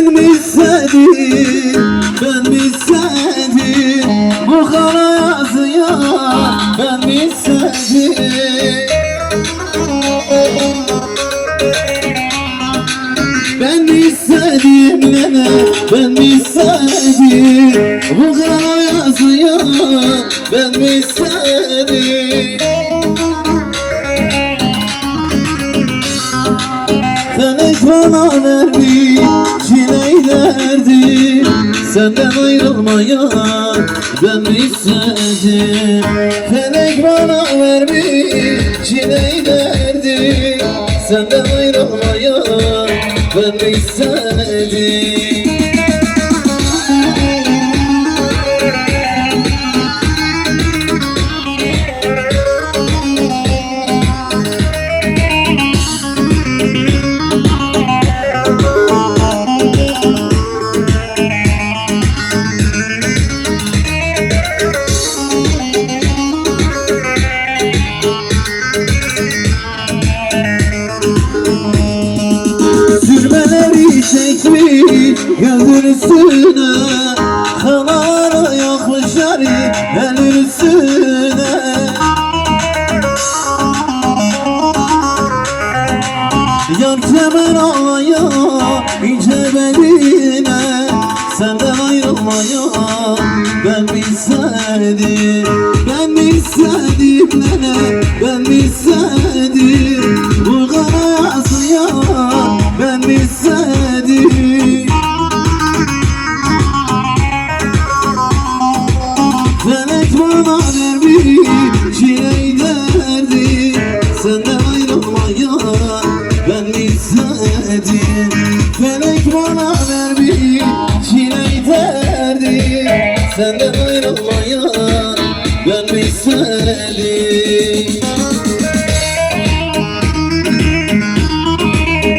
Ben mi istedim, ben mi istedim Bu kara yazıya ben mi istedim Ben mi istedim nene, ben mi istedim Bu kara yazıya ben mi istedim Felek bana verdi Senden ayrılmaya ben istedim Felek bana verdi çileyi derdi. Senden ayrılmaya ben istedim çekmiş Kanaları yakmışlar elin üstüne Yar kemer ağlaya ince beline Senden ayrılmaya ben mi istedim Ben mi istedim nene ben mi istedim istedim Felek bana vermiş çileyi derdi Senden ayrılmaya ben mi istedim